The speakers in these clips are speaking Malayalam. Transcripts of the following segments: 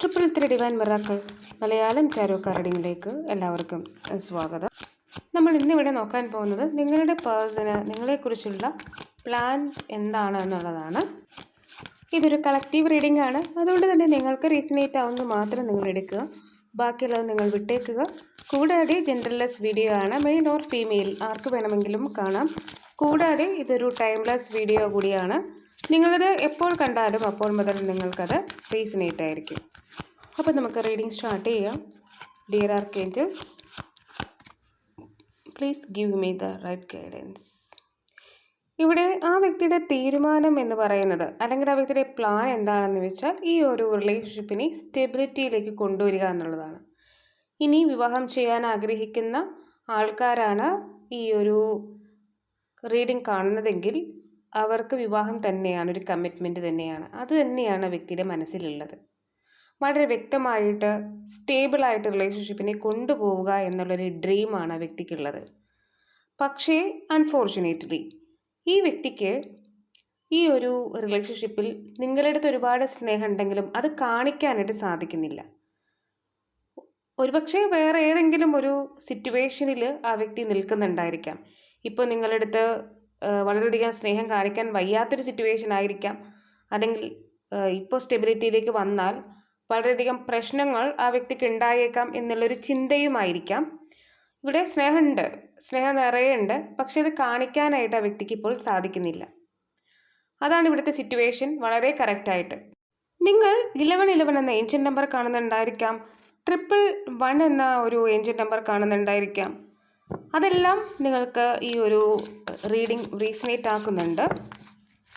Triple three divine miracle Malayalam tarot കാർഡിങ്ങിലേക്ക് എല്ലാവർക്കും സ്വാഗതം. നമ്മൾ ഇന്നിവിടെ നോക്കാൻ പോകുന്നത് നിങ്ങളുടെ പേഴ്സന് നിങ്ങളെക്കുറിച്ചുള്ള പ്ലാൻ എന്താണ് എന്നുള്ളതാണ്. ഇതൊരു കളക്റ്റീവ് റീഡിംഗ് ആണ്. അതുകൊണ്ട് തന്നെ നിങ്ങൾക്ക് റീസണേറ്റ് ആവുന്നത് മാത്രം നിങ്ങൾ എടുക്കുക. ബാക്കിയുള്ളത് നിങ്ങൾ വിട്ടേക്കുക. കൂടാതെ ജെൻഡർലെസ് വീഡിയോ ആണ്. മെയിൽ ഓർ ഫീമെയിൽ ആർക്ക് വേണമെങ്കിലും കാണാം. കൂടാതെ ഇതൊരു ടൈംലെസ് വീഡിയോ കൂടിയാണ്. നിങ്ങളിത് എപ്പോൾ കണ്ടാലും അപ്പോൾ മുതൽ നിങ്ങൾക്കത് റീസണേറ്റ് ആയിരിക്കും. അപ്പോൾ നമുക്ക് റീഡിംഗ് സ്റ്റാർട്ട് ചെയ്യാം. Dear archangel please give me the right guidance ഇവിടെ ആ വ്യക്തിയുടെ തീരുമാനം എന്ന് പറയുന്നത് അല്ലെങ്കിൽ ആ വ്യക്തിയുടെ പ്ലാൻ എന്താണെന്ന് വെച്ചാൽ ഈ ഒരു റിലേഷൻഷിപ്പിനെ സ്റ്റെബിലിറ്റിയിലേക്ക് കൊണ്ടുവരിക എന്നുള്ളതാണ്. ഇനി വിവാഹം ചെയ്യാൻ ആഗ്രഹിക്കുന്ന ആൾക്കാരാണ് ഈ ഒരു റീഡിംഗ് കാണുന്നതെങ്കിൽ അവർക്ക് വിവാഹം തന്നെയാണ് ഒരു കമ്മിറ്റ്മെന്റ് തന്നെയാണ്. അത് തന്നെയാണ് വ്യക്തിയുടെ മനസ്സിലുള്ളത്. വളരെ വ്യക്തമായിട്ട് സ്റ്റേബിളായിട്ട് റിലേഷൻഷിപ്പിനെ കൊണ്ടുപോവുക എന്നുള്ളൊരു ഡ്രീമാണ് ആ വ്യക്തിക്കുള്ളത്. പക്ഷേ അൺഫോർച്ചുനേറ്റ്ലി ഈ വ്യക്തിക്ക് ഈ ഒരു റിലേഷൻഷിപ്പിൽ നിങ്ങളുടെ അടുത്ത് ഒരുപാട് സ്നേഹം ഉണ്ടെങ്കിലും അത് കാണിക്കാനായിട്ട് സാധിക്കുന്നില്ല. ഒരുപക്ഷെ വേറെ ഏതെങ്കിലും ഒരു സിറ്റുവേഷനിൽ ആ വ്യക്തി നിൽക്കുന്നുണ്ടായിരിക്കാം. ഇപ്പോൾ നിങ്ങളുടെ അടുത്ത് വളരെയധികം സ്നേഹം കാണിക്കാൻ വയ്യാത്തൊരു സിറ്റുവേഷൻ ആയിരിക്കാം. അല്ലെങ്കിൽ ഇപ്പോൾ സ്റ്റെബിലിറ്റിയിലേക്ക് വന്നാൽ വളരെയധികം പ്രശ്നങ്ങൾ ആ വ്യക്തിക്ക് ഉണ്ടായേക്കാം എന്നുള്ളൊരു ചിന്തയുമായിരിക്കാം. ഇവിടെ സ്നേഹമുണ്ട്. സ്നേഹം നിറയെ ഉണ്ട് പക്ഷെ ഇത് കാണിക്കാനായിട്ട് ആ വ്യക്തിക്ക് ഇപ്പോൾ സാധിക്കുന്നില്ല. അതാണ് ഇവിടുത്തെ സിറ്റുവേഷൻ വളരെ കറക്റ്റായിട്ട് നിങ്ങൾ ഇലവൻ ഇലവൻ എന്ന ഏഞ്ചൻ നമ്പർ കാണുന്നുണ്ടായിരിക്കാം. ട്രിപ്പിൾ വൺ എന്ന ഒരു ഏഞ്ചൻ നമ്പർ കാണുന്നുണ്ടായിരിക്കാം. അതെല്ലാം നിങ്ങൾക്ക് ഈ ഒരു റീഡിംഗ് റീസണേറ്റ് ആക്കുന്നുണ്ട്.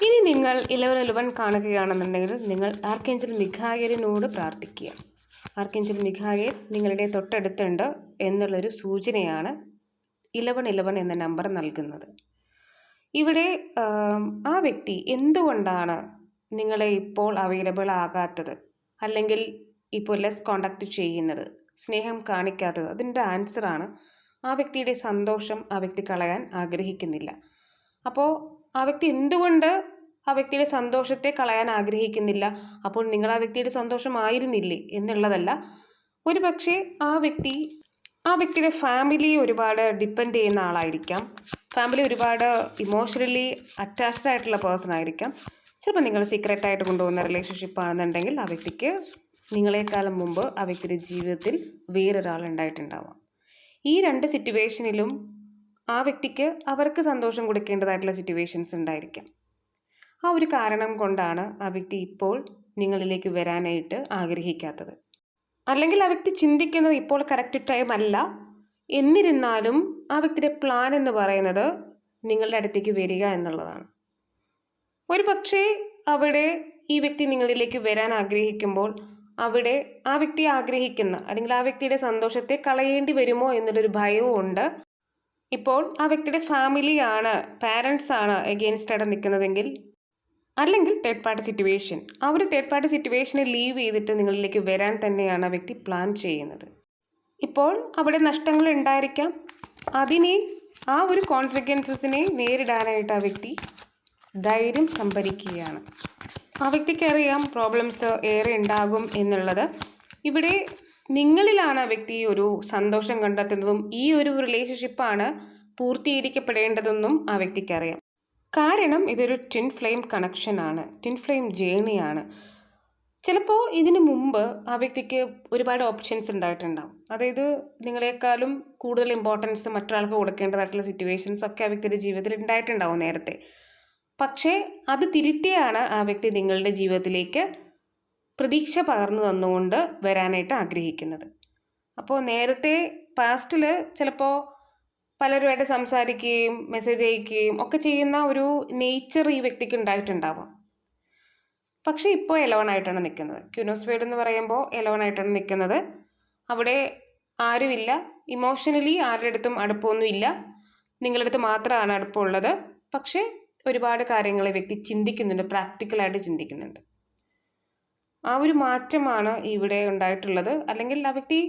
ഇനി നിങ്ങൾ ഇലവൻ ഇലവൻ കാണുകയാണെന്നുണ്ടെങ്കിൽ നിങ്ങൾ ആർക്കേഞ്ചൽ മിഖായലിനോട് പ്രാർത്ഥിക്കുക. ആർക്കേഞ്ചൽ മിഖായൽ നിങ്ങളുടെ തൊട്ടടുത്തുണ്ട് എന്നുള്ളൊരു സൂചനയാണ് ഇലവൻ ഇലവൻ എന്ന നമ്പർ നൽകുന്നത്. ഇവിടെ ആ വ്യക്തി എന്തുകൊണ്ടാണ് നിങ്ങളെ ഇപ്പോൾ അവൈലബിൾ ആകാത്തത്? അല്ലെങ്കിൽ ഇപ്പോൾ ലെസ് കോണ്ടാക്ട് ചെയ്യുന്നത്? സ്നേഹം കാണിക്കാത്തത്? അതിന്റെ ആൻസറാണ് ആ വ്യക്തിയുടെ സന്തോഷം ആ വ്യക്തി കളയാൻ ആഗ്രഹിക്കുന്നില്ല. അപ്പോൾ ആ വ്യക്തി എന്തുകൊണ്ട് ആ വ്യക്തിയുടെ സന്തോഷത്തെ കളയാൻ ആഗ്രഹിക്കുന്നില്ല? അപ്പോൾ നിങ്ങൾ ആ വ്യക്തിയുടെ സന്തോഷമായിരുന്നില്ലേ എന്നുള്ളതല്ല. ഒരു പക്ഷേ ആ വ്യക്തി ആ വ്യക്തിയുടെ ഫാമിലി ഒരുപാട് ഡിപ്പെൻഡ് ചെയ്യുന്ന ആളായിരിക്കാം. ഫാമിലി ഒരുപാട് ഇമോഷണലി അറ്റാച്ച്ഡ് ആയിട്ടുള്ള പേഴ്സൺ ആയിരിക്കാം. ചിലപ്പോൾ നിങ്ങൾ സീക്രട്ടായിട്ട് കൊണ്ടുപോകുന്ന റിലേഷൻഷിപ്പ് ആണെന്നുണ്ടെങ്കിൽ ആ വ്യക്തിക്ക് നിങ്ങളെക്കാളും മുമ്പ് ആ വ്യക്തിയുടെ ജീവിതത്തിൽ വേറൊരാൾ ഉണ്ടായിട്ടുണ്ടാവാം. ഈ രണ്ട് സിറ്റുവേഷനിലും ആ വ്യക്തിക്ക് അവർക്ക് സന്തോഷം കൊടുക്കേണ്ടതായിട്ടുള്ള സിറ്റുവേഷൻസ് ഉണ്ടായിരിക്കാം. ആ ഒരു കാരണം കൊണ്ടാണ് ആ വ്യക്തി ഇപ്പോൾ നിങ്ങളിലേക്ക് വരാനായിട്ട് ആഗ്രഹിക്കാത്തത്. അല്ലെങ്കിൽ ആ വ്യക്തി ചിന്തിക്കുന്നത് ഇപ്പോൾ കറക്റ്റ് ടൈം അല്ല. എന്നിരുന്നാലും ആ വ്യക്തിയുടെ പ്ലാൻ എന്ന് പറയുന്നത് നിങ്ങളുടെ അടുത്തേക്ക് വരിക എന്നുള്ളതാണ്. ഒരു പക്ഷേ അവിടെ ഈ വ്യക്തി നിങ്ങളിലേക്ക് വരാൻ ആഗ്രഹിക്കുമ്പോൾ അവിടെ ആ വ്യക്തി ആഗ്രഹിക്കുന്ന അല്ലെങ്കിൽ ആ വ്യക്തിയുടെ സന്തോഷത്തെ കളയേണ്ടി വരുമോ എന്നുള്ളൊരു ഭയവും ഉണ്ട്. ഇപ്പോൾ ആ വ്യക്തിയുടെ ഫാമിലിയാണ് ആണ് എഗെയിൻസ്റ്റ് ആയിട്ട് നിൽക്കുന്നതെങ്കിൽ അല്ലെങ്കിൽ തേർഡ് പാർട്ടി സിറ്റുവേഷൻ ആ ഒരു തേർഡ് പാർട്ടി സിറ്റുവേഷനെ ലീവ് ചെയ്തിട്ട് നിങ്ങളിലേക്ക് വരാൻ തന്നെയാണ് ആ വ്യക്തി പ്ലാൻ ചെയ്യുന്നത്. ഇപ്പോൾ അവിടെ നഷ്ടങ്ങൾ ഉണ്ടായിരിക്കാം. അതിനെ ആ ഒരു കോൺസിക്വൻസസിനെ നേരിടാനായിട്ട് ആ വ്യക്തി ധൈര്യം സംഭരിക്കുകയാണ്. ആ വ്യക്തിക്ക് അറിയാം പ്രോബ്ലംസ് ഏറെ ഉണ്ടാകും എന്നുള്ളത്. ഇവിടെ നിങ്ങളിലാണ് ആ വ്യക്തി ഒരു സന്തോഷം കണ്ടെത്തുന്നതും ഈ ഒരു റിലേഷൻഷിപ്പാണ് പൂർത്തീകരിക്കപ്പെടേണ്ടതെന്നും ആ വ്യക്തിക്ക് അറിയാം കാരണം ഇതൊരു ട്വിൻ ഫ്ലെയിം കണക്ഷനാണ് ട്വിൻ ഫ്ലെയിം ജേണിയാണ് ചിലപ്പോൾ ഇതിനു മുമ്പ് ആ വ്യക്തിക്ക് ഒരുപാട് ഓപ്ഷൻസ് ഉണ്ടായിട്ടുണ്ടാവും. അതായത് നിങ്ങളെക്കാളും കൂടുതൽ ഇമ്പോർട്ടൻസ് മറ്റൊരാൾക്ക് കൊടുക്കേണ്ടതായിട്ടുള്ള സിറ്റുവേഷൻസ് ഒക്കെ ആ വ്യക്തിയുടെ ജീവിതത്തിൽ ഉണ്ടായിട്ടുണ്ടാവും നേരത്തെ. പക്ഷേ അത് തിരുത്തിയാണ് ആ വ്യക്തി നിങ്ങളുടെ ജീവിതത്തിലേക്ക് പ്രതീക്ഷ പകർന്നു തന്നുകൊണ്ട് വരാനായിട്ട് ആഗ്രഹിക്കുന്നത്. അപ്പോൾ നേരത്തെ പാസ്റ്റിൽ ചിലപ്പോൾ പലരുമായിട്ട് സംസാരിക്കുകയും മെസ്സേജ് അയക്കുകയും ഒക്കെ ചെയ്യുന്ന ഒരു നേച്ചർ ഈ വ്യക്തിക്ക് ഉണ്ടായിട്ടുണ്ടാവാം. പക്ഷേ ഇപ്പോൾ എലോൺ ആയിട്ടാണ് നിൽക്കുന്നത്. ക്യൂനോസ്ഫേഡ് എന്ന് പറയുമ്പോൾ എലോൺ ആയിട്ടാണ് നിൽക്കുന്നത്. അവിടെ ആരുമില്ല. ഇമോഷണലി ആരുടെ അടുത്തും അടുപ്പമൊന്നുമില്ല നിങ്ങളുടെ അടുത്ത് മാത്രമാണ് അടുപ്പമുള്ളത് പക്ഷേ ഒരുപാട് കാര്യങ്ങൾ വ്യക്തി ചിന്തിക്കുന്നുണ്ട് പ്രാക്ടിക്കലായിട്ട് ചിന്തിക്കുന്നുണ്ട്. ആ ഒരു മാറ്റമാണ് ഇവിടെ ഉണ്ടായിട്ടുള്ളത്. അല്ലെങ്കിൽ ആ വ്യക്തി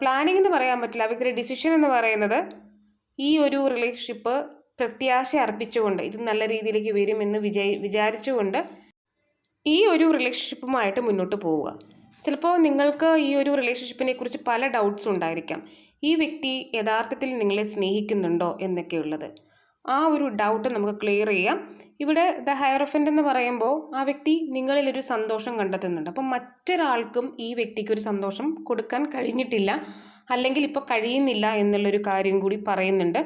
പ്ലാനിങ് എന്ന് പറയാൻ പറ്റില്ല. ആ വ്യക്തിയുടെ ഡിസിഷൻ എന്ന് പറയുന്നത് ഈ ഒരു റിലേഷൻഷിപ്പ് പ്രത്യാശ അർപ്പിച്ചുകൊണ്ട് ഇത് നല്ല രീതിയിലേക്ക് വരുമെന്ന് വിജയി വിചാരിച്ചുകൊണ്ട് ഈ ഒരു റിലേഷൻഷിപ്പുമായിട്ട് മുന്നോട്ട് പോവുക. ചിലപ്പോൾ നിങ്ങൾക്ക് ഈ ഒരു റിലേഷൻഷിപ്പിനെ കുറിച്ച് പല ഡൗട്ട്സും ഉണ്ടായിരിക്കാം. ഈ വ്യക്തി യഥാർത്ഥത്തിൽ നിങ്ങളെ സ്നേഹിക്കുന്നുണ്ടോ എന്നൊക്കെയുള്ളത്. ആ ഒരു ഡൗട്ട് നമുക്ക് ക്ലിയർ ചെയ്യാം. ഇവിടെ ദ ഹയറഫന്റ് എന്ന് പറയുമ്പോൾ ആ വ്യക്തി നിങ്ങളിൽ ഒരു സന്തോഷം കണ്ടെത്തുന്നുണ്ട്. അപ്പം മറ്റൊരാൾക്കും ഈ വ്യക്തിക്ക് ഒരു സന്തോഷം കൊടുക്കാൻ കഴിഞ്ഞിട്ടില്ല അല്ലെങ്കിൽ ഇപ്പോൾ കഴിയുന്നില്ല എന്നുള്ളൊരു കാര്യം കൂടി പറയുന്നുണ്ട്.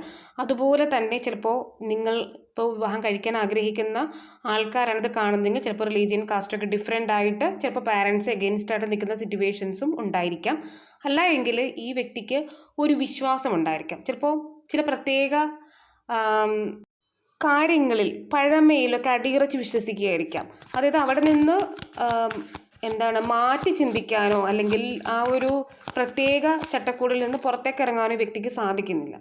അതുപോലെ തന്നെ ചിലപ്പോൾ നിങ്ങൾ ഇപ്പോൾ വിവാഹം കഴിക്കാൻ ആഗ്രഹിക്കുന്ന ആൾക്കാരാണ് ഇത് കാണുന്നതെങ്കിൽ ചിലപ്പോൾ റിലീജിയൻ കാസ്റ്റൊക്കെ ഡിഫറെന്റ് ആയിട്ട് ചിലപ്പോൾ പാരൻസ് എഗെയിൻസ്റ്റ് ആയിട്ട് നിൽക്കുന്ന സിറ്റുവേഷൻസും ഉണ്ടായിരിക്കാം. അല്ല എങ്കിൽ ഈ വ്യക്തിക്ക് ഒരു വിശ്വാസം ഉണ്ടായിരിക്കാം. ചിലപ്പോൾ ചില പ്രത്യേക കാര്യങ്ങളിൽ പഴമയിലൊക്കെ അടിയുറച്ച് വിശ്വസിക്കുകയായിരിക്കാം. അതായത് അവിടെ നിന്ന് എന്താണ് മാറ്റി ചിന്തിക്കാനോ അല്ലെങ്കിൽ ആ ഒരു പ്രത്യേക ചട്ടക്കൂടിൽ നിന്ന് പുറത്തേക്ക് ഇറങ്ങാനോ വ്യക്തിക്ക് സാധിക്കുന്നില്ല.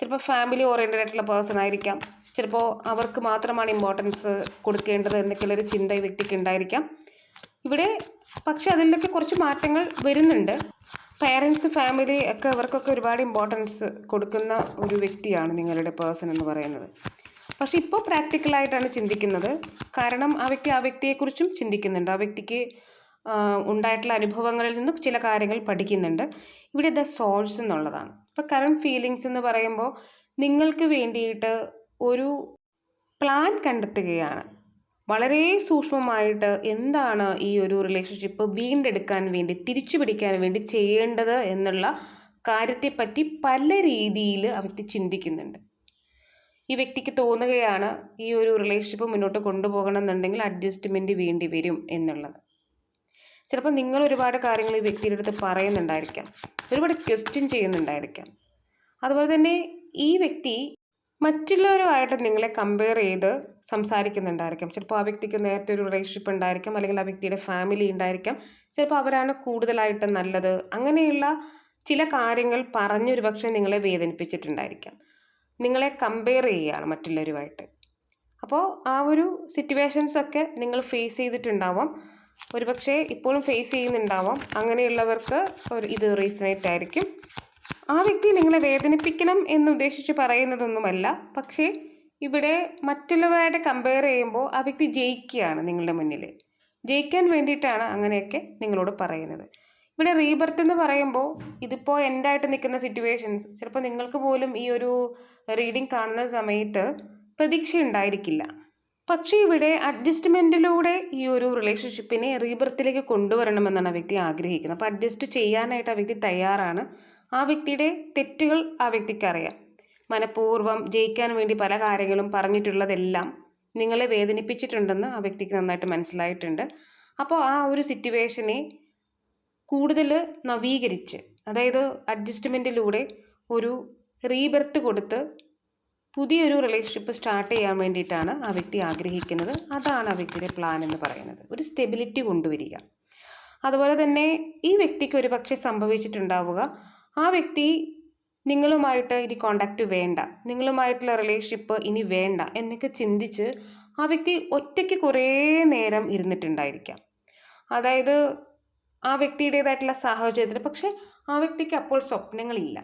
ചിലപ്പോൾ ഫാമിലി ഓറിയന്റഡ് ആയിട്ടുള്ള പേഴ്സൺ ആയിരിക്കാം. ചിലപ്പോൾ അവർക്ക് മാത്രമാണ് ഇമ്പോർട്ടൻസ് കൊടുക്കേണ്ടത് എന്നൊക്കെയുള്ളൊരു ചിന്ത ഈ വ്യക്തിക്ക് ഉണ്ടായിരിക്കാം. ഇവിടെ പക്ഷെ അതിലൊക്കെ കുറച്ച് മാറ്റങ്ങൾ വരുന്നുണ്ട്. പേരൻസ് ഫാമിലി ഒക്കെ അവർക്കൊക്കെ ഒരുപാട് ഇമ്പോർട്ടൻസ് കൊടുക്കുന്ന ഒരു വ്യക്തിയാണ് നിങ്ങളുടെ പേഴ്സൺ എന്ന് പറയുന്നത്. പക്ഷെ ഇപ്പോൾ പ്രാക്ടിക്കലായിട്ടാണ് ചിന്തിക്കുന്നത്. കാരണം ആ വ്യക്തി ആ വ്യക്തിയെക്കുറിച്ചും ചിന്തിക്കുന്നുണ്ട്. ആ വ്യക്തിക്ക് ഉണ്ടായിട്ടുള്ള അനുഭവങ്ങളിൽ നിന്നും ചില കാര്യങ്ങൾ പഠിക്കുന്നുണ്ട്. ഇവിടെ ദ സോൾസ് എന്നുള്ളതാണ്. ഇപ്പോൾ കറണ്ട് ഫീലിങ്സ് എന്ന് പറയുമ്പോൾ നിങ്ങൾക്ക് വേണ്ടിയിട്ട് ഒരു പ്ലാൻ കണ്ടെത്തുകയാണ്. വളരെ സൂക്ഷ്മമായിട്ട് എന്താണ് ഈ ഒരു റിലേഷൻഷിപ്പ് വീണ്ടെടുക്കാൻ വേണ്ടി തിരിച്ചു പിടിക്കാൻ വേണ്ടി ചെയ്യേണ്ടത് എന്നുള്ള കാര്യത്തെപ്പറ്റി പല രീതിയിൽ വ്യക്തി ചിന്തിക്കുന്നുണ്ട്. ഈ വ്യക്തിക്ക് തോന്നുകയാണ് ഈ ഒരു റിലേഷൻഷിപ്പ് മുന്നോട്ട് കൊണ്ടുപോകണം എന്നുണ്ടെങ്കിൽ അഡ്ജസ്റ്റ്മെന്റ് വേണ്ടി വരും എന്നുള്ളത്. ചിലപ്പോൾ നിങ്ങൾ ഒരുപാട് കാര്യങ്ങൾ ഈ വ്യക്തിയുടെ അടുത്ത് പറയുന്നുണ്ടായിരിക്കാം. ഒരുപാട് ക്വസ്റ്റ്യൻ ചെയ്യുന്നുണ്ടായിരിക്കാം. അതുപോലെ തന്നെ ഈ വ്യക്തി മറ്റുള്ളവരുമായിട്ട് നിങ്ങളെ കമ്പയർ ചെയ്ത് സംസാരിക്കുന്നുണ്ടായിരിക്കാം. ചിലപ്പോൾ ആ വ്യക്തിക്ക് നേരത്തെ ഒരു റിലേഷൻഷിപ്പ് ഉണ്ടായിരിക്കാം അല്ലെങ്കിൽ ആ വ്യക്തിയുടെ ഫാമിലി ഉണ്ടായിരിക്കാം. ചിലപ്പോൾ അവരാണ് കൂടുതലായിട്ട് നല്ലത്. അങ്ങനെയുള്ള ചില കാര്യങ്ങൾ പറഞ്ഞൊരു പക്ഷേ നിങ്ങളെ വേദനിപ്പിച്ചിട്ടുണ്ടായിരിക്കാം. നിങ്ങളെ കമ്പയർ ചെയ്യുകയാണ് മറ്റുള്ളവരുമായിട്ട്. അപ്പോൾ ആ ഒരു സിറ്റുവേഷൻസൊക്കെ നിങ്ങൾ ഫേസ് ചെയ്തിട്ടുണ്ടാവാം. ഒരുപക്ഷെ ഇപ്പോഴും ഫേസ് ചെയ്യുന്നുണ്ടാവാം. അങ്ങനെയുള്ളവർക്ക് ഒരു ഇത് റീസണേറ്റ് ആയിരിക്കും. ആ വ്യക്തി നിങ്ങളെ വേദനിപ്പിക്കണം എന്ന് ഉദ്ദേശിച്ച് പറയുന്നതൊന്നുമല്ല. പക്ഷേ ഇവിടെ മറ്റുള്ളവരായിട്ട് കമ്പയർ ചെയ്യുമ്പോൾ ആ വ്യക്തി ജയിക്കുകയാണ് നിങ്ങളുടെ മുന്നിൽ ജയിക്കാൻ വേണ്ടിയിട്ടാണ് അങ്ങനെയൊക്കെ നിങ്ങളോട് പറയുന്നത്. ഇവിടെ റീബർത്ത് എന്ന് പറയുമ്പോൾ ഇതിപ്പോൾ എൻഡായിട്ട് നിൽക്കുന്ന സിറ്റുവേഷൻസ് ചിലപ്പോൾ നിങ്ങൾക്ക് പോലും ഈ ഒരു റീഡിംഗ് കാണുന്ന സമയത്ത് പ്രതീക്ഷ ഉണ്ടായിരിക്കില്ല പക്ഷേ ഇവിടെ അഡ്ജസ്റ്റ്മെന്റിലൂടെ ഈ ഒരു റിലേഷൻഷിപ്പിനെ റീബർത്തിലേക്ക് കൊണ്ടുവരണമെന്നാണ് ആ വ്യക്തി ആഗ്രഹിക്കുന്നത്. അപ്പോൾ അഡ്ജസ്റ്റ് ചെയ്യാനായിട്ട് ആ വ്യക്തി തയ്യാറാണ്. ആ വ്യക്തിയുടെ തെറ്റുകൾ ആ വ്യക്തിക്ക് അറിയാം. മനഃപൂർവം ജയിക്കാൻ വേണ്ടി പല കാര്യങ്ങളും പറഞ്ഞിട്ടുള്ളതെല്ലാം നിങ്ങളെ വേദനിപ്പിച്ചിട്ടുണ്ടെന്ന് ആ വ്യക്തിക്ക് നന്നായിട്ട് മനസ്സിലായിട്ടുണ്ട്. അപ്പോൾ ആ ഒരു സിറ്റുവേഷനെ കൂടുതൽ നവീകരിച്ച് അതായത് അഡ്ജസ്റ്റ്മെന്റിലൂടെ ഒരു റീബർത്ത് കൊടുത്ത് പുതിയൊരു റിലേഷൻഷിപ്പ് സ്റ്റാർട്ട് ചെയ്യാൻ വേണ്ടിയിട്ടാണ് ആ വ്യക്തി ആഗ്രഹിക്കുന്നത്. അതാണ് ആ വ്യക്തിയുടെ പ്ലാൻ എന്ന് പറയുന്നത്. ഒരു സ്റ്റെബിലിറ്റി കൊണ്ടുവരിക. അതുപോലെ തന്നെ ഈ വ്യക്തിക്ക് ഒരു പക്ഷേ സംഭവിച്ചിട്ടുണ്ടാവുക ആ വ്യക്തി നിങ്ങളുമായിട്ട് ഇനി കോണ്ടാക്റ്റ് വേണ്ട നിങ്ങളുമായിട്ടുള്ള റിലേഷൻഷിപ്പ് ഇനി വേണ്ട എന്നൊക്കെ ചിന്തിച്ച് ആ വ്യക്തി ഒറ്റയ്ക്ക് കുറേ നേരം ഇരുന്നിട്ടുണ്ടായിരിക്കാം. അതായത് ആ വ്യക്തിയുടേതായിട്ടുള്ള സാഹചര്യത്തിൽ. പക്ഷേ ആ വ്യക്തിക്ക് അപ്പോൾ സ്വപ്നങ്ങളില്ല.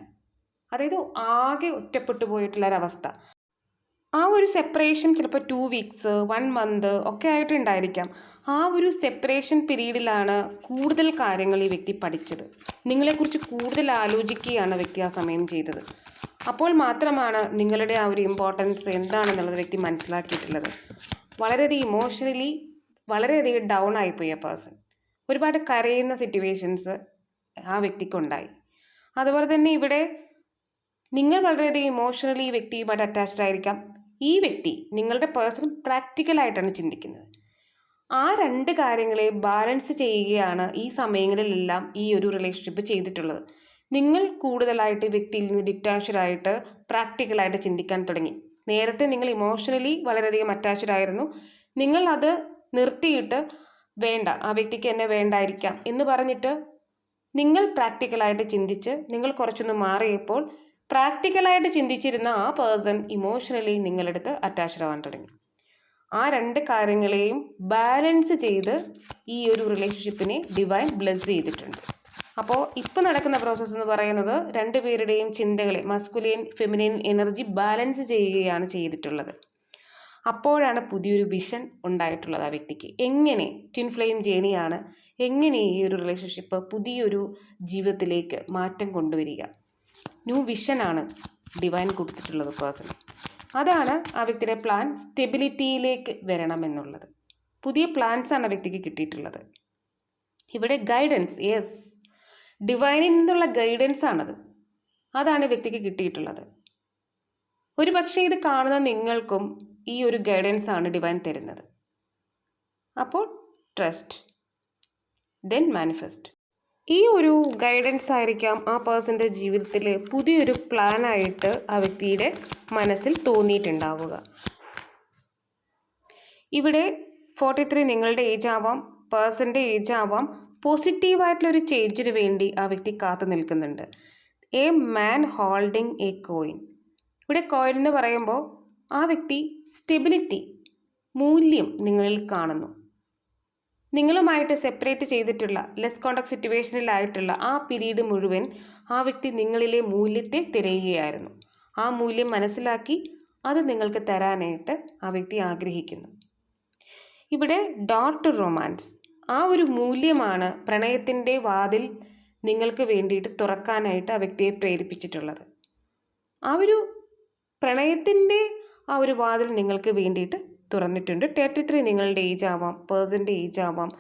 അതായത് ആകെ ഒറ്റപ്പെട്ടു പോയിട്ടുള്ള ഒരവസ്ഥ ആ ഒരു സെപ്പറേഷൻ ചിലപ്പോൾ ടു വീക്സ് വൺ മന്ത് ഒക്കെ ആയിട്ടുണ്ടായിരിക്കാം. ആ ഒരു സെപ്പറേഷൻ പീരീഡിലാണ് കൂടുതൽ കാര്യങ്ങൾ ഈ വ്യക്തി പഠിച്ചത്. നിങ്ങളെക്കുറിച്ച് കൂടുതൽ ആലോചിക്കുകയാണ് വ്യക്തി ആ സമയം ചെയ്തത്. അപ്പോൾ മാത്രമാണ് നിങ്ങളുടെ ആ ഒരു ഇമ്പോർട്ടൻസ് എന്താണെന്നുള്ളത് വ്യക്തി മനസ്സിലാക്കിയിട്ടുള്ളത്. വളരെയധികം ഇമോഷണലി വളരെയധികം ഡൗൺ ആയിപ്പോയി ആ പേഴ്സൺ ഒരുപാട് കരയുന്ന സിറ്റുവേഷൻസ് ആ വ്യക്തിക്കുണ്ടായി. അതുപോലെ തന്നെ ഇവിടെ നിങ്ങൾ വളരെയധികം ഇമോഷണലി ഈ വ്യക്തിയുമായിട്ട് അറ്റാച്ച്ഡ് ആയിരിക്കാം. ഈ വ്യക്തി നിങ്ങളുടെ പേഴ്സൺ പ്രാക്ടിക്കലായിട്ടാണ് ചിന്തിക്കുന്നത്. ആ രണ്ട് കാര്യങ്ങളെ ബാലൻസ് ചെയ്യുകയാണ് ഈ സമയങ്ങളിലെല്ലാം ഈ ഒരു റിലേഷൻഷിപ്പ് ചെയ്തിട്ടുള്ളത്. നിങ്ങൾ കൂടുതലായിട്ട് വ്യക്തിയിൽ നിന്ന് ഡിറ്റാച്ച്ഡായിട്ട് പ്രാക്ടിക്കലായിട്ട് ചിന്തിക്കാൻ തുടങ്ങി. നേരത്തെ നിങ്ങൾ ഇമോഷണലി വളരെയധികം അറ്റാച്ച്ഡ് ആയിരുന്നു. നിങ്ങൾ അത് നിർത്തിയിട്ട് വേണ്ട ആ വ്യക്തിക്ക് എന്നെ വേണ്ടായിരിക്കാം എന്ന് പറഞ്ഞിട്ട് നിങ്ങൾ പ്രാക്ടിക്കലായിട്ട് ചിന്തിച്ച് നിങ്ങൾ കുറച്ചൊന്ന് മാറിയപ്പോൾ പ്രാക്ടിക്കലായിട്ട് ചിന്തിച്ചിരുന്ന ആ പേഴ്സൺ ഇമോഷണലി നിങ്ങളെടുത്ത് അറ്റാച്ച്ഡ് ആവാൻ തുടങ്ങി. ആ രണ്ട് കാര്യങ്ങളെയും ബാലൻസ് ചെയ്ത് ഈ ഒരു റിലേഷൻഷിപ്പിനെ ഡിവൈൻ ബ്ലെസ് ചെയ്തിട്ടുണ്ട്. അപ്പോൾ ഇപ്പോൾ നടക്കുന്ന പ്രോസസ്സ് എന്ന് പറയുന്നത് രണ്ടുപേരുടെയും ചിന്തകളെ മസ്കുലിയൻ ഫെമിനിയൻ എനർജി ബാലൻസ് ചെയ്യുകയാണ് ചെയ്തിട്ടുള്ളത്. അപ്പോഴാണ് പുതിയൊരു വിഷൻ ഉണ്ടായിട്ടുള്ളത് ആ വ്യക്തിക്ക്. എങ്ങനെ ട്വിൻ ഫ്ലെയിം ജേണിയാണ് എങ്ങനെ ഈ ഒരു റിലേഷൻഷിപ്പ് പുതിയൊരു ജീവിതത്തിലേക്ക് മാറ്റം കൊണ്ടുവരിക. ന്യൂ വിഷനാണ് ഡിവൈൻ കൊടുത്തിട്ടുള്ളത് പേഴ്സൺ അതാണ് ആ വ്യക്തിയുടെ പ്ലാൻ സ്റ്റെബിലിറ്റിയിലേക്ക് വരണമെന്നുള്ളത്. പുതിയ പ്ലാൻസ് ആണ് ആ വ്യക്തിക്ക് കിട്ടിയിട്ടുള്ളത്. ഇവിടെ ഗൈഡൻസ് യെസ് ഡിവൈനിൽ നിന്നുള്ള ഗൈഡൻസ് ആണത്. അതാണ് വ്യക്തിക്ക് കിട്ടിയിട്ടുള്ളത്. ഒരു പക്ഷേ ഇത് കാണുന്ന നിങ്ങൾക്കും ഈ ഒരു ഗൈഡൻസ് ആണ് ഡിവൈൻ തരുന്നത്. അപ്പോൾ ട്രസ്റ്റ് ദെൻ മാനിഫെസ്റ്റ് ഈ ഒരു ഗൈഡൻസ് ആയിരിക്കാം ആ പേഴ്സന്റെ ജീവിതത്തിൽ പുതിയൊരു പ്ലാനായിട്ട് ആ വ്യക്തിയുടെ മനസ്സിൽ തോന്നിയിട്ടുണ്ടാവുക. ഇവിടെ ഫോർട്ടി ത്രീ നിങ്ങളുടെ ഏജ് ആവാം പേഴ്സന്റെ ഏജ് ആവാം പോസിറ്റീവായിട്ടുള്ളൊരു ചേഞ്ചിന് വേണ്ടി ആ വ്യക്തി കാത്തു നിൽക്കുന്നുണ്ട്. A man holding a coin ഇവിടെ കോയിൻ എന്ന് പറയുമ്പോൾ ആ വ്യക്തി സ്റ്റെബിലിറ്റി മൂല്യം നിങ്ങളിൽ കാണുന്നു. നിങ്ങളുമായിട്ട് സെപ്പറേറ്റ് ചെയ്തിട്ടുള്ള ലെസ് കോണ്ടാക്ട് സിറ്റുവേഷനിലായിട്ടുള്ള ആ പീരീഡ് മുഴുവൻ ആ വ്യക്തി നിങ്ങളിലെ മൂല്യത്തെ തിരയുകയായിരുന്നു. ആ മൂല്യം മനസ്സിലാക്കി അത് നിങ്ങൾക്ക് തരാനായിട്ട് ആ വ്യക്തി ആഗ്രഹിക്കുന്നു. ഇവിടെ ഡോട്ട് റൊമാൻസ് ആ ഒരു മൂല്യമാണ് പ്രണയത്തിന്റെ വാതിൽ നിങ്ങൾക്ക് വേണ്ടിയിട്ട് തുറക്കാനായിട്ട് ആ വ്യക്തിയെ പ്രേരിപ്പിച്ചിട്ടുള്ളത്. ആ ഒരു പ്രണയത്തിന്റെ ആ ഒരു വാതിൽ നിങ്ങൾക്ക് വേണ്ടിയിട്ട് തുറന്നിട്ടുണ്ട്. തേർട്ടി ത്രീ നിങ്ങളുടെ ഏജ് ആവാം പേഴ്സന്റെ ഏജ് ആവാം.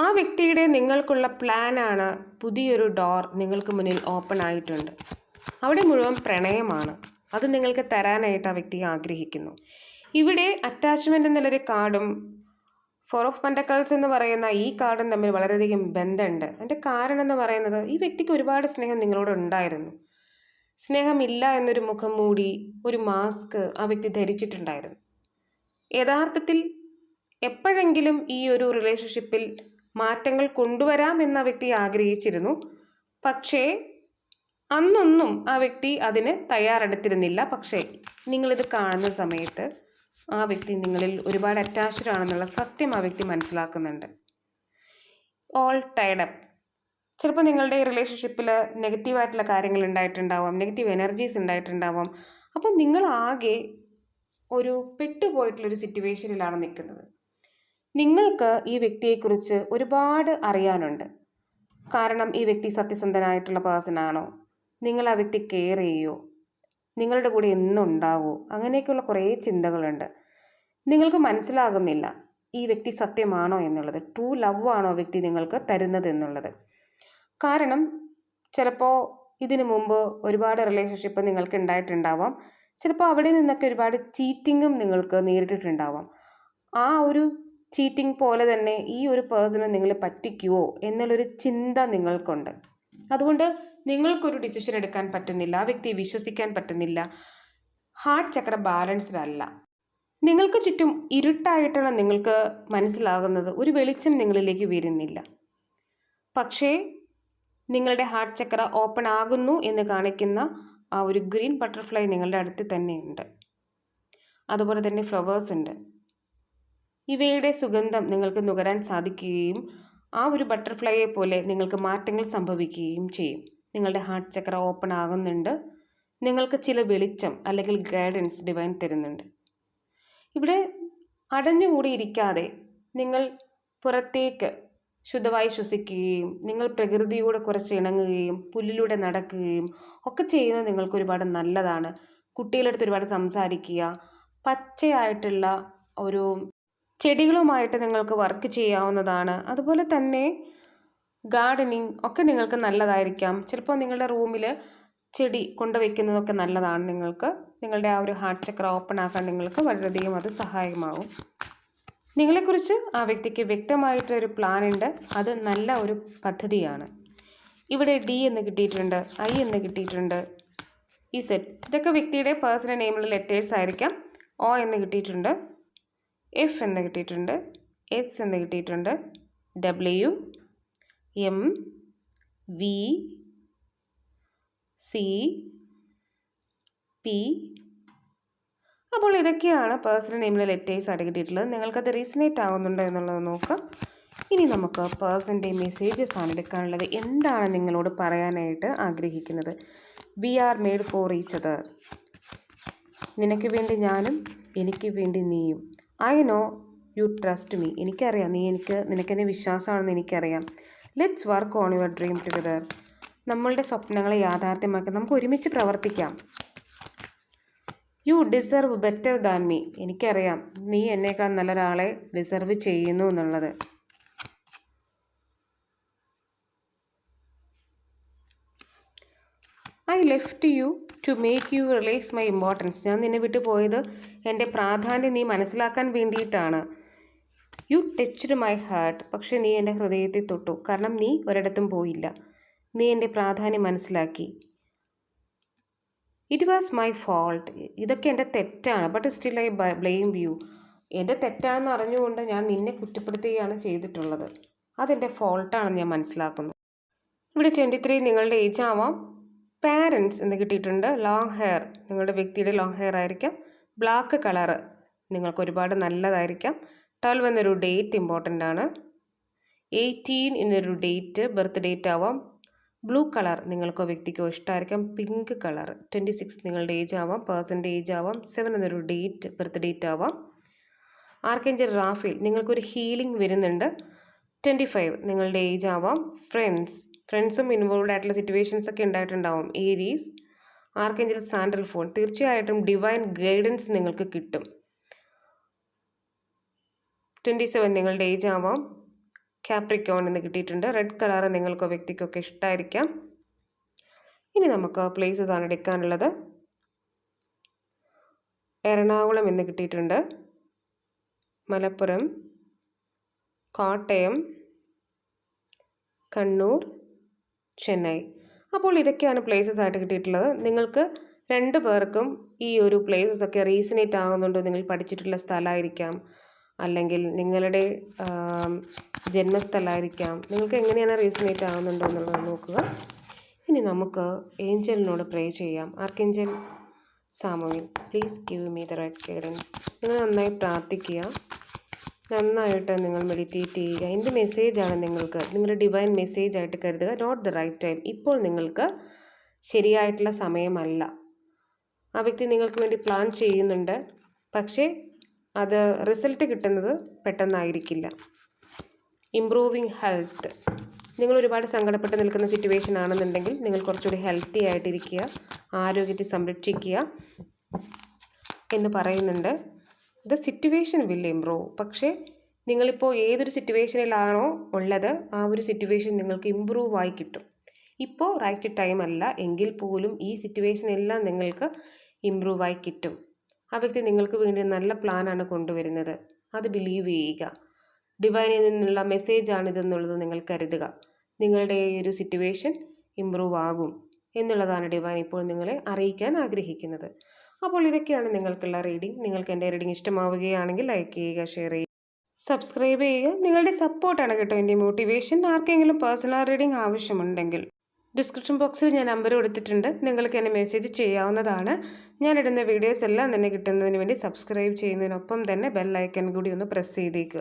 ആ വ്യക്തിയുടെ നിങ്ങൾക്കുള്ള പ്ലാനാണ് പുതിയൊരു ഡോർ നിങ്ങൾക്ക് മുന്നിൽ ഓപ്പൺ ആയിട്ടുണ്ട്. അവിടെ മുഴുവൻ പ്രണയമാണ്. അത് നിങ്ങൾക്ക് തരാനായിട്ട് ആ വ്യക്തി ആഗ്രഹിക്കുന്നു. ഇവിടെ അറ്റാച്ച്മെന്റ് എന്നുള്ളൊരു കാർഡും ഫോർ ഓഫ് പെൻഡക്കൾസ് എന്ന് പറയുന്ന ഈ കാർഡും തമ്മിൽ വളരെയധികം ബന്ധമുണ്ട്. അതിന്റെ കാരണം എന്ന് പറയുന്നത് ഈ വ്യക്തിക്ക് ഒരുപാട് സ്നേഹം നിങ്ങളോട് ഉണ്ടായിരുന്നു. സ്നേഹമില്ല എന്നൊരു മുഖം മൂടി ഒരു മാസ്ക് ആ വ്യക്തി ധരിച്ചിട്ടുണ്ടായിരുന്നു. യഥാർത്ഥത്തിൽ എപ്പോഴെങ്കിലും ഈ ഒരു റിലേഷൻഷിപ്പിൽ മാറ്റങ്ങൾ കൊണ്ടുവരാം എന്ന വ്യക്തി ആഗ്രഹിച്ചിരുന്നു. പക്ഷേ അന്നൊന്നും ആ വ്യക്തി അതിന് തയ്യാറെടുത്തിരുന്നില്ല. പക്ഷേ നിങ്ങളിത് കാണുന്ന സമയത്ത് ആ വ്യക്തി നിങ്ങളിൽ ഒരുപാട് അറ്റാച്ച്ഡ് ആണെന്നുള്ള സത്യം ആ വ്യക്തി മനസ്സിലാക്കുന്നുണ്ട്. ഓൾ ടൈഡപ്പ് ചിലപ്പോൾ നിങ്ങളുടെ റിലേഷൻഷിപ്പിൽ നെഗറ്റീവായിട്ടുള്ള കാര്യങ്ങൾ ഉണ്ടായിട്ടുണ്ടാവാം നെഗറ്റീവ് എനർജീസ് ഉണ്ടായിട്ടുണ്ടാവാം. അപ്പം നിങ്ങൾ ആകെ ഒരു പെട്ടുപോയിട്ടുള്ളൊരു സിറ്റുവേഷനിലാണ് നിൽക്കുന്നത്. നിങ്ങൾക്ക് ഈ വ്യക്തിയെക്കുറിച്ച് ഒരുപാട് അറിയാനുണ്ട്. കാരണം ഈ വ്യക്തി സത്യസന്ധനായിട്ടുള്ള പേഴ്സണാണോ നിങ്ങൾ ആ വ്യക്തി കെയർ ചെയ്യുമോ നിങ്ങളുടെ കൂടെ എന്നും ഉണ്ടാവുമോ അങ്ങനെയൊക്കെയുള്ള കുറേ ചിന്തകളുണ്ട്. നിങ്ങൾക്ക് മനസ്സിലാകുന്നില്ല ഈ വ്യക്തി സത്യമാണോ എന്നുള്ളത് ട്രൂ ലവ് ആണോ വ്യക്തി നിങ്ങൾക്ക് തരുന്നത് എന്നുള്ളത്. കാരണം ചിലപ്പോൾ ഇതിനു മുമ്പ് ഒരുപാട് റിലേഷൻഷിപ്പ് നിങ്ങൾക്ക് ഉണ്ടായിട്ടുണ്ടാവാം ചിലപ്പോൾ അവിടെ നിന്നൊക്കെ ഒരുപാട് ചീറ്റിങ്ങും നിങ്ങൾക്ക് നേരിട്ടിട്ടുണ്ടാവാം. ആ ഒരു ചീറ്റിംഗ് പോലെ തന്നെ ഈ ഒരു പേഴ്സണെ നിങ്ങൾ പറ്റിക്കുവോ എന്നുള്ളൊരു ചിന്ത നിങ്ങൾക്കുണ്ട്. അതുകൊണ്ട് നിങ്ങൾക്കൊരു ഡിസിഷൻ എടുക്കാൻ പറ്റുന്നില്ല ആ വ്യക്തിയെ വിശ്വസിക്കാൻ പറ്റുന്നില്ല. ഹാർട്ട് ചക്ര ബാലൻസ്ഡ് അല്ല. നിങ്ങൾക്ക് ചുറ്റും ഇരുട്ടായിട്ടുള്ള നിങ്ങൾക്ക് മനസ്സിലാകുന്നത്. ഒരു വെളിച്ചം നിങ്ങളിലേക്ക് വരുന്നില്ല. പക്ഷേ നിങ്ങളുടെ ഹാർട്ട് ചക്ര ഓപ്പൺ ആകുന്നു എന്ന് കാണിക്കുന്ന ആ ഒരു ഗ്രീൻ ബട്ടർഫ്ലൈ നിങ്ങളുടെ അടുത്ത് തന്നെയുണ്ട്. അതുപോലെ തന്നെ ഫ്ലവേഴ്സ് ഉണ്ട്. ഇവയുടെ സുഗന്ധം നിങ്ങൾക്ക് നുകരാൻ സാധിക്കുകയും ആ ഒരു ബട്ടർഫ്ലൈയെ പോലെ നിങ്ങൾക്ക് മാറ്റങ്ങൾ സംഭവിക്കുകയും ചെയ്യും. നിങ്ങളുടെ ഹാർട്ട് ചക്ര ഓപ്പൺ ആകുന്നുണ്ട്. നിങ്ങൾക്ക് ചില വെളിച്ചം അല്ലെങ്കിൽ ഗൈഡൻസ് ഡിവൈൻ തരുന്നുണ്ട്. ഇവിടെ അടഞ്ഞുകൂടിയിരിക്കാതെ നിങ്ങൾ പുറത്തേക്ക് ശുദ്ധമായി ശ്വസിക്കുകയും നിങ്ങൾ പ്രകൃതിയോട് കുറച്ച് ഇണങ്ങുകയും പുല്ലിലൂടെ നടക്കുകയും ഒക്കെ ചെയ്യുന്നത് നിങ്ങൾക്ക് ഒരുപാട് നല്ലതാണ്. കുട്ടികളുടെ അടുത്ത് ഒരുപാട് സംസാരിക്കുക. പച്ചയായിട്ടുള്ള ഒരു ചെടികളുമായിട്ട് നിങ്ങൾക്ക് വർക്ക് ചെയ്യാവുന്നതാണ്. അതുപോലെ തന്നെ ഗാർഡനിങ് ഒക്കെ നിങ്ങൾക്ക് നല്ലതായിരിക്കാം. ചിലപ്പോൾ നിങ്ങളുടെ റൂമിൽ ചെടി കൊണ്ടുവയ്ക്കുന്നതൊക്കെ നല്ലതാണ് നിങ്ങൾക്ക്. നിങ്ങളുടെ ആ ഒരു ഹാർട്ട് ചക്ര ഓപ്പൺ ആക്കാൻ നിങ്ങൾക്ക് വളരെയധികം അത് സഹായമാവും. നിങ്ങളെക്കുറിച്ച് ആ വ്യക്തിക്ക് വ്യക്തമായിട്ടൊരു പ്ലാൻ ഉണ്ട്. അത് നല്ല ഒരു പദ്ധതിയാണ്. ഇവിടെ ഡി എന്ന് കിട്ടിയിട്ടുണ്ട് ഐ എന്ന് കിട്ടിയിട്ടുണ്ട് ഈ സെറ്റ് ഇതൊക്കെ വ്യക്തിയുടെ പേഴ്സണൽ നെയിമിലെ ലെറ്റേഴ്സ് ആയിരിക്കാം. ഒ എന്ന് കിട്ടിയിട്ടുണ്ട് എഫ് എന്ന് കിട്ടിയിട്ടുണ്ട് എസ് എന്ന് കിട്ടിയിട്ടുണ്ട് W M V C P അപ്പോൾ ഇതൊക്കെയാണ് പേഴ്സണൽ നെയിമിലെ ലെറ്റേഴ്സ് ആയിട്ട് കിട്ടിയിട്ടുള്ളത്. നിങ്ങൾക്കത് റീസണേറ്റ് ആവുന്നുണ്ടോ എന്നുള്ളത് നോക്കാം. ഇനി നമുക്ക് പേഴ്സന്റെ മെസ്സേജസ് ആണ് എടുക്കാനുള്ളത്. എന്താണ് നിങ്ങളോട് പറയാനായിട്ട് ആഗ്രഹിക്കുന്നത്? We are made for each other നിനക്ക് വേണ്ടി ഞാനും എനിക്ക് വേണ്ടി നീയും. I know you trust me എനിക്കറിയാം. നീ എനിക്ക് നിനക്കെന്നെ വിശ്വാസമാണെന്ന് എനിക്കറിയാം. Let's work on your dream together നമ്മളുടെ സ്വപ്നങ്ങളെ യാഥാർത്ഥ്യമാക്കാൻ നമുക്ക് ഒരുമിച്ച് പ്രവർത്തിക്കാം. You deserve better than me എനിക്കറിയാം. നീ എന്നേക്കാൾ നല്ല ഒരാളെ ഡിസർവ് ചെയ്യുന്നു എന്നുള്ളത്. I left you to make you realise my importance ഞാൻ നിന്നെ വിട്ടു പോയത് എന്റെ പ്രാധാന്യം നീ മനസ്സിലാക്കാൻ വേണ്ടിയിട്ടാണ്. യു ടച്ച്ഡ് മൈ ഹാർട്ട് പക്ഷെ നീ എന്റെ ഹൃദയത്തെ തൊട്ടു. കാരണം നീ ഒരിടത്തും പോയില്ല. നീ എന്റെ പ്രാധാന്യം മനസ്സിലാക്കി. ഇറ്റ് വാസ് മൈ ഫോൾട്ട് ഇതൊക്കെ എന്റെ തെറ്റാണ്. But still I blame you എന്റെ തെറ്റാണെന്ന് അറിഞ്ഞുകൊണ്ട് ഞാൻ നിന്നെ കുറ്റപ്പെടുത്തുകയാണ് ചെയ്തിട്ടുള്ളത്. അതെന്റെ ഫോൾട്ടാണെന്ന് ഞാൻ മനസ്സിലാക്കുന്നു. ഇവിടെ ട്വന്റി ത്രീ നിങ്ങളുടെ ഏജ് ആവാം. പാരൻസ് എന്ന് കിട്ടിയിട്ടുണ്ട്. ലോങ് ഹെയർ നിങ്ങളുടെ വ്യക്തിയുടെ ലോങ് ഹെയർ ആയിരിക്കാം. ബ്ലാക്ക് കളറ് നിങ്ങൾക്ക് ഒരുപാട് നല്ലതായിരിക്കാം. ട്വൽവ് എന്നൊരു ഡേറ്റ് ഇമ്പോർട്ടന്റ് ആണ്. എയ്റ്റീൻ എന്നൊരു ഡേറ്റ് ബർത്ത് ഡേറ്റ് ആവാം. ബ്ലൂ കളർ നിങ്ങൾക്കോ വ്യക്തിക്കോ ഇഷ്ടമായിരിക്കാം പിങ്ക് കളർ ട്വന്റി സിക്സ് നിങ്ങളുടെ ഏജ് ആവാം. പേഴ്സന്റെ ഏജ് ആവാം. സെവൻ എന്നൊരു ഡേറ്റ് ബർത്ത് ഡേറ്റ് ആവാം. ആർക്കെഞ്ചൽ റാഫേൽ നിങ്ങൾക്കൊരു ഹീലിംഗ് വരുന്നുണ്ട്. ട്വന്റി ഫൈവ് നിങ്ങളുടെ ഏജ് ആവാം. ഫ്രണ്ട്സ് ഫ്രണ്ട്സും ഇൻവോൾവ് ആയിട്ടുള്ള സിറ്റുവേഷൻസ് ഒക്കെ ഉണ്ടായിട്ടുണ്ടാവും. ഏരീസ് ആർക്കെഞ്ചൽ സാൻഡൽ ഫോൺ തീർച്ചയായിട്ടും ഡിവൈൻ ഗൈഡൻസ് നിങ്ങൾക്ക് കിട്ടും. ട്വന്റി സെവൻ നിങ്ങളുടെ ഏജ് ആവാം. കാപ്രിക്കോൺ എന്ന് കിട്ടിയിട്ടുണ്ട്. റെഡ് കളർ നിങ്ങൾക്ക് വ്യക്തിക്കൊക്കെ ഇഷ്ടമായിരിക്കാം ഇനി നമുക്ക് പ്ലേസസ് ആണ് എടുക്കാനുള്ളത്. എറണാകുളം എന്ന് കിട്ടിയിട്ടുണ്ട്. മലപ്പുറം കോട്ടയം കണ്ണൂർ ചെന്നൈ. അപ്പോൾ ഇതൊക്കെയാണ് പ്ലേസസ് ആയിട്ട് കിട്ടിയിട്ടുള്ളത്. നിങ്ങൾക്ക് രണ്ട് പേർക്കും ഈ ഒരു പ്ലേസസ് ഒക്കെ റീസണേറ്റ് ആകുന്നുണ്ടോ നിങ്ങൾ പഠിച്ചിട്ടുള്ള സ്ഥലമായിരിക്കാം. അല്ലെങ്കിൽ നിങ്ങളുടെ ജന്മസ്ഥലമായിരിക്കാം നിങ്ങൾക്ക് എങ്ങനെയാണ് റീസണേറ്റ് ആകുന്നുണ്ടോ എന്നുള്ളത് നോക്കുക. ഇനി നമുക്ക് ഏഞ്ചലിനോട് പ്രേ ചെയ്യാം. Archangel? Samuel please give me the right guidance നിങ്ങൾ നന്നായി പ്രാർത്ഥിക്കുക. നന്നായിട്ട് നിങ്ങൾ മെഡിറ്റേറ്റ് ചെയ്യുക. എന്ത് മെസ്സേജാണ് നിങ്ങൾക്ക് നിങ്ങളുടെ ഡിവൈൻ മെസ്സേജ് ആയിട്ട് കരുതുക. നോട്ട് ദ റൈറ്റ് ടൈം ഇപ്പോൾ നിങ്ങൾക്ക് ശരിയായിട്ടുള്ള സമയമല്ല. ആ വ്യക്തി നിങ്ങൾക്ക് വേണ്ടി പ്ലാൻ ചെയ്യുന്നുണ്ട്. പക്ഷേ അത് റിസൾട്ട് കിട്ടുന്നത് പെട്ടെന്നായിരിക്കില്ല. Improving health. നിങ്ങൾ ഒരുപാട് സങ്കടപ്പെട്ട് നിൽക്കുന്ന സിറ്റുവേഷൻ ആണെന്നുണ്ടെങ്കിൽ നിങ്ങൾ കുറച്ചുകൂടി ഹെൽത്തി ആയിട്ടിരിക്കുക ആരോഗ്യത്തെ സംരക്ഷിക്കുക എന്ന് പറയുന്നുണ്ട്. ദ സിറ്റുവേഷൻ വിൽ ഇംപ്രൂവ് പക്ഷേ നിങ്ങളിപ്പോൾ ഏതൊരു സിറ്റുവേഷനിലാണോ ഉള്ളത് ആ ഒരു സിറ്റുവേഷൻ നിങ്ങൾക്ക് ഇമ്പ്രൂവ് ആയി കിട്ടും. ഇപ്പോൾ റൈറ്റ് ടൈം അല്ല. എങ്കിൽ പോലും ഈ സിറ്റുവേഷൻ എല്ലാം നിങ്ങൾക്ക് ഇമ്പ്രൂവ് ആയി കിട്ടും. ആ വ്യക്തി നിങ്ങൾക്ക് വേണ്ടി നല്ല പ്ലാനാണ് കൊണ്ടുവരുന്നത്. അത് ബിലീവ് ചെയ്യുക. ഡിവൈനിൽ നിന്നുള്ള മെസ്സേജാണ് ഇതെന്നുള്ളത് നിങ്ങൾ കരുതുക. നിങ്ങളുടെ ഈ ഒരു സിറ്റുവേഷൻ ഇമ്പ്രൂവ് ആകും എന്നുള്ളതാണ് ഡിവൈൻ ഇപ്പോൾ നിങ്ങളെ അറിയിക്കാൻ ആഗ്രഹിക്കുന്നത്. അപ്പോൾ ഇതൊക്കെയാണ് നിങ്ങൾക്കുള്ള റീഡിംഗ് നിങ്ങൾക്ക് എന്റെ റീഡിംഗ് ഇഷ്ടമാവുകയാണെങ്കിൽ ലൈക്ക് ചെയ്യുക ഷെയർ ചെയ്യുക സബ്സ്ക്രൈബ് ചെയ്യുക. നിങ്ങളുടെ സപ്പോർട്ടാണ് കേട്ടോ എന്റെ മോട്ടിവേഷൻ ആർക്കെങ്കിലും പേഴ്സണൽ റീഡിംഗ് ആവശ്യമുണ്ടെങ്കിൽ ഡിസ്ക്രിപ്ഷൻ ബോക്സിൽ ഞാൻ നമ്പർ കൊടുത്തിട്ടുണ്ട്. നിങ്ങൾക്ക് എന്നെ മെസ്സേജ് ചെയ്യാവുന്നതാണ്. ഞാനിടുന്ന വീഡിയോസ് എല്ലാം തന്നെ കിട്ടുന്നതിന് വേണ്ടി സബ്സ്ക്രൈബ് ചെയ്യുന്നതിനൊപ്പം തന്നെ ബെൽ ഐക്കൺ കൂടി ഒന്ന് പ്രസ് ചെയ്തേക്കുക